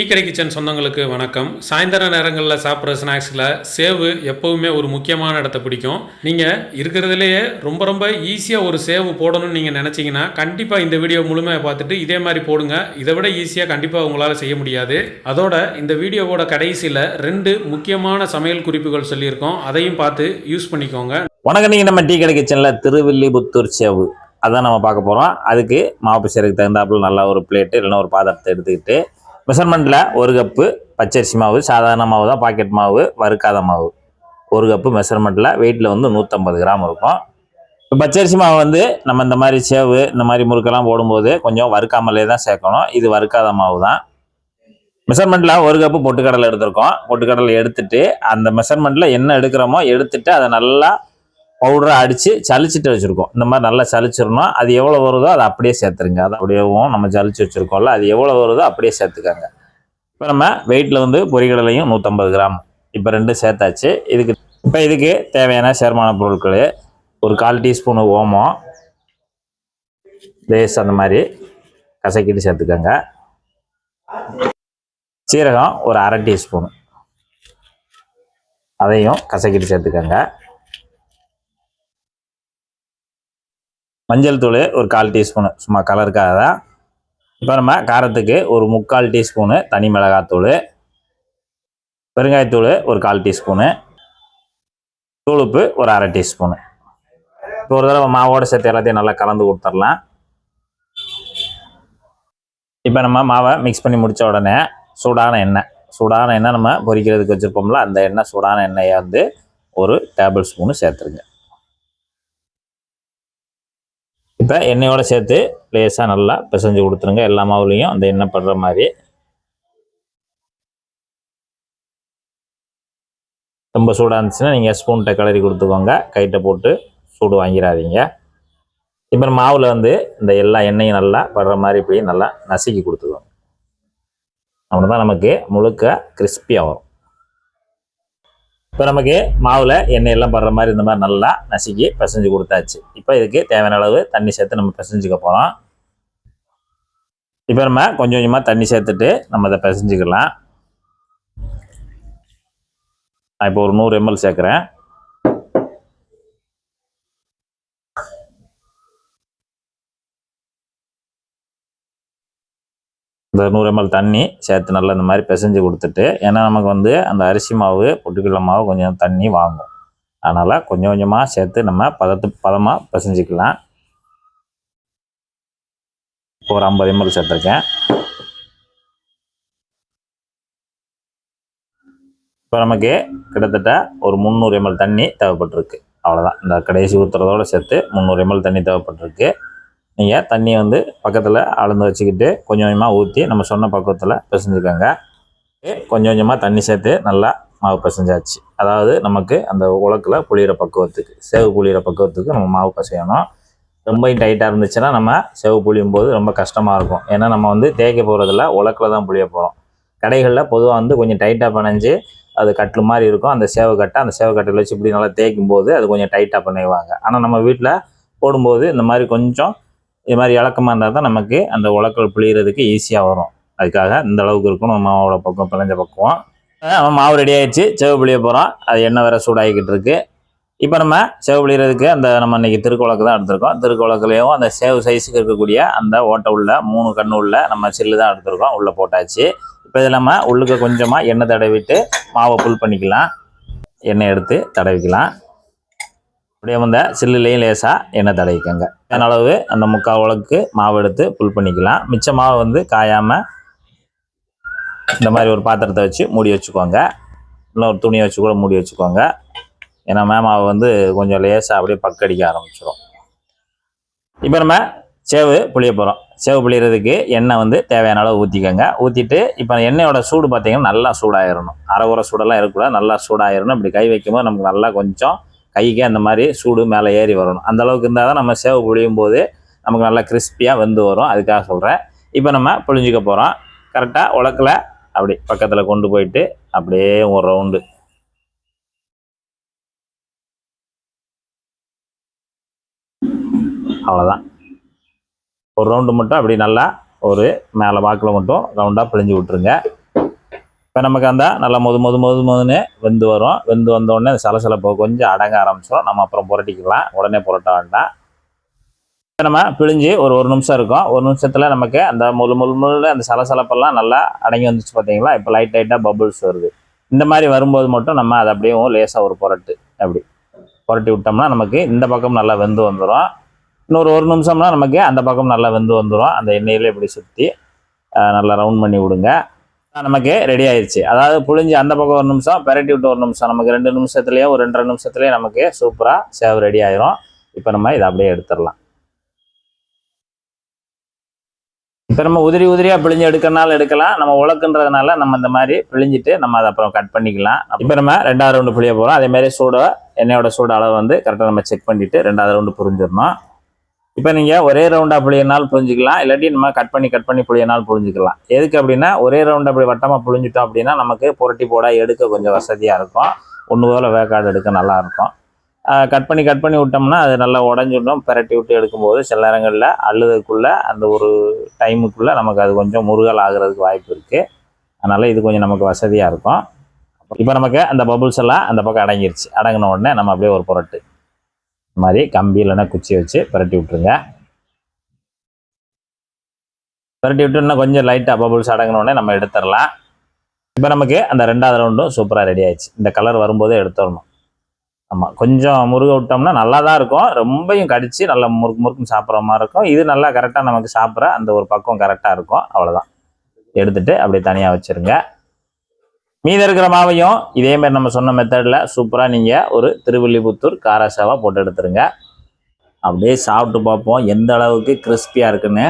Tea கடை kitchen சொந்தங்களுக்கு வணக்கம். சாயந்தர நேரங்களில் சாப்பிட்ற ஸ்நாக்ஸில் சேவு எப்போவுமே ஒரு முக்கியமான இடத்த பிடிக்கும். நீங்கள் இருக்கிறதுலையே ரொம்ப ரொம்ப ஈஸியாக ஒரு சேவு போடணும்னு நீங்கள் நினச்சிங்கன்னா கண்டிப்பாக இந்த வீடியோ முழுமையாக பார்த்துட்டு இதே மாதிரி போடுங்க. இதை விட ஈஸியாக கண்டிப்பாக உங்களால் செய்ய முடியாது. அதோட இந்த வீடியோவோட கடைசியில் ரெண்டு முக்கியமான சமையல் குறிப்புகள் சொல்லியிருக்கோம். அதையும் பார்த்து யூஸ் பண்ணிக்கோங்க. வணக்கம் நீங்கள் நம்ம டீ கடை கிச்சனில் திருவில்லிபுத்தூர் சேவு. அதான் நம்ம பார்க்க போகிறோம் அதுக்கு மாவு சேருக்கு தகுந்தாப்புல நல்லா ஒரு பிளேட்டு இல்லைன்னா ஒரு பாத்திரத்தை எடுத்துக்கிட்டு மெஷர்மெண்ட்டில் ஒரு கப்பு பச்சரிசி மாவு சாதாரண மாவு தான் பாக்கெட் மாவு வறுக்காத மாவு. ஒரு கப்பு மெஷர்மெண்ட்டில் வெயிட்டில் வந்து நூற்றம்பது கிராம் இருக்கும். இப்போ பச்சரிசி மாவு வந்து நம்ம இந்த மாதிரி சேவு இந்த மாதிரி முறுக்கெல்லாம் போடும்போது கொஞ்சம் வறுக்காமலே தான் சேர்க்கணும். இது வறுக்காத மாவு தான். மெஷர்மெண்ட்டில் ஒரு கப்பு பொட்டுக்கடலை எடுத்திருக்கோம். பொட்டுக்கடலை எடுத்துட்டு அந்த மெஷர்மெண்ட்டில் என்ன எடுக்கிறோமோ எடுத்துட்டு அதை நல்லா பவுடரை அடித்து சலிச்சிட்டு வச்சுருக்கோம். இந்த மாதிரி நல்லா சலிச்சிடணும் அது எவ்வளோ வருதோ அதை அப்படியே சேர்த்துருங்க. அது அப்படியேவும் நம்ம சளிச்சு வச்சுருக்கோம்ல அது எவ்வளோ வருதோ அப்படியே சேர்த்துக்கோங்க. இப்போ நம்ம வெயிட்டில் வந்து பொரிகடலையும் நூற்றம்பது கிராம். இப்போ ரெண்டும் சேர்த்தாச்சு. இதுக்கு இப்போ இதுக்கு தேவையான சேர்மான பொருட்கள் ஒரு கால் டீஸ்பூனு ஓமம் லேஸ் அந்த மாதிரி கசக்கிட்டு சேர்த்துக்கோங்க. சீரகம் ஒரு அரை டீஸ்பூன். அதையும் கசக்கிட்டு சேர்த்துக்கோங்க. மஞ்சள் தூள் ஒரு கால் டீஸ்பூனு. சும்மா கலருக்காக தான் இப்போ நம்ம காரத்துக்கு ஒரு முக்கால் டீஸ்பூனு தனி மிளகாத்தூள் பெருங்காயத்தூள் ஒரு கால் டீஸ்பூனு. தூளுப்பு ஒரு அரை டீஸ்பூனு. இப்போ ஒரு தடவை மாவோட சேர்த்து எல்லாத்தையும் நல்லா கலந்து கொடுத்துடலாம். இப்போ நம்ம மாவை மிக்ஸ் பண்ணி முடித்த உடனே சூடான எண்ணெய். சூடான எண்ணெய் நம்ம பொரிக்கிறதுக்கு வச்சுருப்போம்ல அந்த எண்ணெய் சூடான எண்ணெயை வந்து ஒரு டேபிள் ஸ்பூனு சேர்த்துருங்க. இப்போ எண்ணெயோடு சேர்த்து லேசாக நல்லா பிசைஞ்சு கொடுத்துருங்க. எல்லா மாவுலேயும் அந்த எண்ணெய் படுற மாதிரி. ரொம்ப சூடாக இருந்துச்சுன்னா நீங்கள் ஸ்பூன்கிட்ட கிளறி கொடுத்துக்கோங்க. கைட்டை போட்டு சூடு வாங்கிடாதீங்க. இப்போ மாவில் வந்து இந்த எல்லா எண்ணெயும் நல்லா படுற மாதிரி இப்படி நல்லா நசுக்கி கொடுத்துக்கோங்க. அப்படின்னா தான் நமக்கு முழுக்க கிறிஸ்பியாக வரும். இப்போ நமக்கு மாவில் எண்ணெய் எல்லாம் படுற மாதிரி இந்த மாதிரி நல்லா நசுக்கி பிசைஞ்சு கொடுத்தாச்சு. இப்போ இதுக்கு தேவையான அளவு தண்ணி சேர்த்து நம்ம பிசைஞ்சுக்க போகிறோம் இப்போ நம்ம கொஞ்சம் கொஞ்சமாக தண்ணி சேர்த்துட்டு நம்ம இதை பிசைஞ்சுக்கலாம். நான் இப்போ ஒரு நூறு எம்எல் சேர்க்குறேன். இந்த நூறு எம்எல் தண்ணி சேர்த்து நல்லா இந்த மாதிரி பிசைஞ்சு கொடுத்துட்டு ஏன்னா நமக்கு வந்து அந்த அரிசி மாவு பொட்டுக்கடலை மாவு கொஞ்சம் தண்ணி வாங்கும். அதனால் கொஞ்சம் கொஞ்சமாக சேர்த்து நம்ம பதத்து பதமாக பிசைஞ்சிக்கலாம். இப்போ ஒரு ஐம்பது எம்எல் சேர்த்துருக்கேன். இப்போ நமக்கு கிட்டத்தட்ட ஒரு முந்நூறு எம்எல் தண்ணி தேவைப்பட்டிருக்கு. அவ்வளோதான் இந்த கடைசி ஊற்றுறதோட சேர்த்து முந்நூறு எம்எல் தண்ணி தேவைப்பட்டிருக்கு. நீங்கள் தண்ணியை வந்து பக்கத்தில் அளந்து வச்சுக்கிட்டு கொஞ்சம் கொஞ்சமாக ஊற்றி நம்ம சொன்ன பக்குவத்தில் பிசைஞ்சுக்கோங்க. கொஞ்சம் கொஞ்சமாக தண்ணி சேர்த்து நல்லா மாவு பிசைஞ்சாச்சு. அதாவது நமக்கு அந்த உலக்கில் புளிகிற பக்குவத்துக்கு சேவு புளிகிற பக்குவத்துக்கு நம்ம மாவு பிசையணும். ரொம்ப டைட்டாக இருந்துச்சுன்னா நம்ம சேவு புளியும் போது ரொம்ப கஷ்டமாக இருக்கும். ஏன்னா நம்ம வந்து தேய்க்க போகிறதில்ல உலக்கில் தான் புளிய போகிறோம் கடைகளில் பொதுவாக வந்து கொஞ்சம் டைட்டாக பிணைஞ்சு அது கட்டில் மாதிரி இருக்கும். அந்த சேவை கட்டை அந்த சேவை கட்டையில் வச்சு இப்படி நல்லா தேய்க்கும் போது அது கொஞ்சம் டைட்டாக பண்ணிடுவாங்க ஆனால் நம்ம வீட்டில் போடும்போது இந்த மாதிரி கொஞ்சம் இது மாதிரி இலக்கமாக இருந்தால் தான் நமக்கு அந்த உலக்கல் புளியறதுக்கு ஈஸியாக வரும். அதுக்காக இந்த அளவுக்கு இருக்கணும். நம்ம மாவோட பக்கம் பிழைஞ்ச பக்குவம் நம்ம மாவு ரெடி ஆயிடுச்சு. செவ புளிய போகிறோம் அது எண்ணெய் வேற சூடாகிக்கிட்டு இருக்கு. இப்போ நம்ம சேவு புளியறதுக்கு அந்த நம்ம இன்னைக்கு திருக்குழக்கு தான் எடுத்திருக்கோம். திருக்குழக்குலேயும் அந்த சேவு சைஸுக்கு இருக்கக்கூடிய அந்த ஓட்டை உள்ள மூணு கண்ணு உள்ள நம்ம சில்லு தான் எடுத்திருக்கோம். உள்ளே போட்டாச்சு. இப்போ இதில் நம்ம உள்ளுக்கு கொஞ்சமாக எண்ணெய் தடவிட்டு மாவை புல் பண்ணிக்கலாம். எண்ணெய் எடுத்து தடவிக்கலாம். அப்படியே வந்த சில்லுலேயும் லேசாக எண்ணெய் தடவிக்கோங்க. அளவு அந்த முக்கால் உலக்கு மாவு எடுத்து புல் பண்ணிக்கலாம். மிச்ச மாவு வந்து காயாமல் இந்த மாதிரி ஒரு பாத்திரத்தை வச்சு மூடி வச்சுக்கோங்க. இல்லை ஒரு துணியை வச்சு கூட மூடி வச்சுக்கோங்க. ஏன்னா மேமாவை வந்து கொஞ்சம் லேசாக அப்படியே பக்கடிக்க ஆரம்பிச்சிடும் இப்போ நம்ம சேவு புளிய போகிறோம் சேவு புளியறதுக்கு எண்ணெய் வந்து தேவையான அளவு ஊற்றிக்கோங்க ஊற்றிட்டு இப்போ எண்ணெயோட சூடு பார்த்திங்கன்னா நல்லா சூடாயிடணும் அரை உரை சூடெல்லாம் இருக்கக்கூடாது. நல்லா சூடாயிடணும் இப்படி கை வைக்கும்போது நமக்கு நல்லா கொஞ்சம் கைக்கு அந்த மாதிரி சூடு மேலே ஏறி வரணும். அந்த அளவுக்கு இருந்தால் தான் நம்ம சேவு புழியும் போது நமக்கு நல்லா கிறிஸ்பியாக வெந்து வரும். அதுக்காக சொல்கிறேன் இப்போ நம்ம புழிஞ்சிக்க போகிறோம் கரெக்டாக உலக்கில் அப்படி பக்கத்தில் கொண்டு போயிட்டு அப்படியே ஒரு ரவுண்டு அவ்வளோதான் ஒரு ரவுண்டு மட்டும் அப்படி நல்லா ஒரு மேலே வாக்கில் மட்டும் ரவுண்டாக பிழிஞ்சு விட்ருங்க இப்போ நமக்கு அந்த நல்லா மொது மொது மொது மொதுன்னு வெந்து வரும். வெந்து வந்த உடனே அந்த சலசலப்போ கொஞ்சம் அடங்க ஆரம்பிச்சிடும் நம்ம அப்புறம் புரட்டிக்கலாம். உடனே புரட்ட வேண்டாம். இப்போ நம்ம பிழிஞ்சு ஒரு ஒரு நிமிஷம் இருக்கும். ஒரு நிமிஷத்தில் நமக்கு அந்த முழு முழு முழு அந்த சலசலப்பெல்லாம் நல்லா அடங்கி வந்துச்சு பார்த்தீங்களா இப்போ லைட் லைட்டாக பபுள்ஸ் வருது. இந்த மாதிரி வரும்போது மட்டும் நம்ம அதை அப்படியே லேசாக ஒரு புரட்டு அப்படி. புரட்டி விட்டோம்னா நமக்கு இந்த பக்கம் நல்லா வெந்து வந்துடும் இன்னொரு ஒரு நிமிஷம்னா நமக்கு அந்த பக்கம் நல்லா வெந்து வந்துடும் அந்த எண்ணெயில் இப்படி சுற்றி நல்லா ரவுண்ட் பண்ணி விடுங்க. நமக்கு ரெடி ஆயிடுச்சு அதாவது புழிஞ்சு அந்த பக்கம் ஒரு நிமிஷம் பெரட்டி விட்டு ஒரு நிமிஷம் நமக்கு ரெண்டு நிமிஷத்துலேயே ஒரு ரெண்டரை நிமிஷத்துலேயே நமக்கு சூப்பராக சேவ் ரெடி ஆயிரும். இப்போ நம்ம இதை அப்படியே எடுத்துடலாம். இப்போ நம்ம உதிரி உதிரியாக பிழிஞ்சு எடுக்கிறனால எடுக்கலாம். நம்ம உலக்குன்றதுனால நம்ம இந்த மாதிரி பிழிஞ்சிட்டு நம்ம அதை அப்புறம் கட் பண்ணிக்கலாம். இப்போ நம்ம ரெண்டாவது ரவுண்டு புளிய போகிறோம் அதேமாதிரி சூட எண்ணெயோட சூட அளவு வந்து கரெக்டாக நம்ம செக் பண்ணிவிட்டு ரெண்டாவது ரவுண்டு புரிஞ்சிடணும். இப்போ நீங்கள் ஒரே ரவுண்டாக புளியனால் புரிஞ்சிக்கலாம். இல்லாட்டி நம்ம கட் பண்ணி கட் பண்ணி புளியனால் புரிஞ்சிக்கலாம். எதுக்கு அப்படின்னா ஒரே ரவுண்ட் அப்படி வட்டமாக புழிஞ்சிட்டோம் அப்படின்னா நமக்கு புரட்டி போட எடுக்க கொஞ்சம் வசதியாக இருக்கும். ஒன்று போல வேக்காடு எடுக்க நல்லாயிருக்கும் கட் பண்ணி கட் பண்ணி விட்டோம்னா அது நல்லா உடஞ்சிடும் பெரட்டி விட்டு எடுக்கும்போது சில நேரங்களில் அழுதுக்குள்ளே அந்த ஒரு டைமுக்குள்ளே நமக்கு அது கொஞ்சம் முருகல் ஆகுறதுக்கு வாய்ப்பு இருக்குது அதனால் இது கொஞ்சம் நமக்கு வசதியாக இருக்கும். இப்போ நமக்கு அந்த பபுள்ஸ் எல்லாம் அந்த பக்கம் அடங்கிருச்சு. அடங்கின உடனே நம்ம அப்படியே ஒரு புரட்டு. இந்த மாதிரி கம்பி இல்லைன்னா குச்சி வச்சு பிரட்டி விட்டுருங்க. பிரட்டி விட்டு இன்னும் கொஞ்சம் லைட்டாக பபுள்ஸ் அடங்கினோடனே நம்ம எடுத்துடலாம். இப்போ நமக்கு அந்த ரெண்டாவது ரவுண்டும் சூப்பராக ரெடி ஆயிடுச்சு. இந்த கலர் வரும்போதே எடுத்துடணும். ஆமாம் கொஞ்சம் முருக விட்டோம்னா நல்லா தான் இருக்கும். ரொம்பையும் கடித்து நல்லா முறுக்கு முறுக்குன்னு சாப்பிட்ற மாதிரி இருக்கும். இது நல்லா கரெக்டாக நமக்கு சாப்பிட்ற அந்த ஒரு பக்கம் கரெக்டாக இருக்கும். அவ்வளோதான் எடுத்துகிட்டு அப்படியே தனியாக வச்சுருங்க. மீத இருக்கிற மாவையும் இதே மாதிரி நம்ம சொன்ன மெத்தடில் சூப்பராக நீங்கள் ஒரு திருவில்லிபுத்தூர் காராசாவாக போட்டு எடுத்துருங்க. அப்படியே சாப்பிட்டு பார்ப்போம் எந்த அளவுக்கு கிறிஸ்பியாக இருக்குன்னு.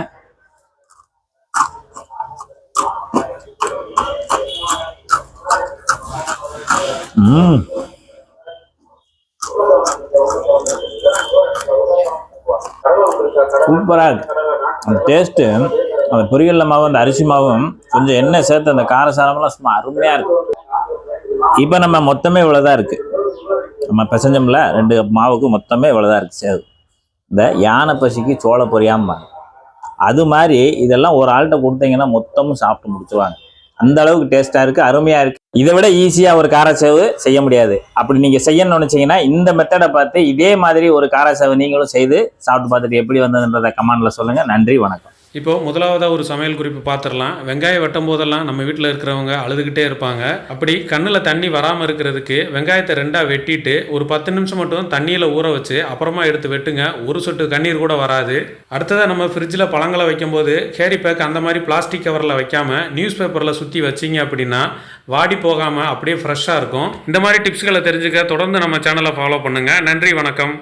சூப்பராக இருக்கு. அந்த டேஸ்ட்டு அந்த பொரியல்ல மாவும் அந்த அரிசி மாவும் கொஞ்சம் எண்ணெய் சேர்த்து அந்த காரசாரமெல்லாம் சும்மா அருமையாக இருக்கும் இப்போ நம்ம மொத்தமே இவ்வளோதான் இருக்குது நம்ம பிசைஞ்சோம்ல ரெண்டு மாவுக்கு மொத்தமே இவ்வளோதான் இருக்குது சேது இந்த யானை பசிக்கு சோள பொரியாம அது மாதிரி இதெல்லாம் ஒரு ஆள்கிட்ட கொடுத்தீங்கன்னா மொத்தமும் சாப்பிட்டு முடிச்சுருவாங்க. அந்த அளவுக்கு டேஸ்ட்டாக இருக்குது அருமையாக இருக்குது இதை விட ஈஸியாக ஒரு காரச்சேவு செய்ய முடியாது. அப்படி நீங்கள் செய்யணும்னு நினச்சிங்கன்னா இந்த மெத்தடை பார்த்து இதே மாதிரி ஒரு காரச்சேவு நீங்களும் செய்து சாப்பிட்டு பார்த்துட்டு எப்படி வந்ததுன்றதை கமெண்டில் சொல்லுங்கள் நன்றி வணக்கம். இப்போது முதலாவதாக ஒரு சமையல் குறிப்பு பார்த்துடலாம் வெங்காயம் வெட்டும் போதெல்லாம் நம்ம வீட்டில் இருக்கிறவங்க அழுதுகிட்டே இருப்பாங்க. அப்படி கண்ணில் தண்ணி வராமல் இருக்கிறதுக்கு வெங்காயத்தை ரெண்டாக வெட்டிட்டு ஒரு பத்து நிமிஷம் மட்டும் தண்ணியில் ஊற வச்சு அப்புறமா எடுத்து வெட்டுங்க. ஒரு சொட்டு கண்ணீர் கூட வராது. அடுத்ததாக நம்ம ஃப்ரிட்ஜில் பழங்களை வைக்கும்போது கேரி பேக் அந்த மாதிரி பிளாஸ்டிக் கவரில் வைக்காமல் நியூஸ் பேப்பரில் சுற்றி வச்சிங்க அப்படின்னா வாடி போகாமல் அப்படியே ஃப்ரெஷ்ஷாக இருக்கும். இந்த மாதிரி டிப்ஸ்களை தெரிஞ்சுக்க தொடர்ந்து நம்ம சேனலை ஃபாலோ பண்ணுங்கள் நன்றி வணக்கம்.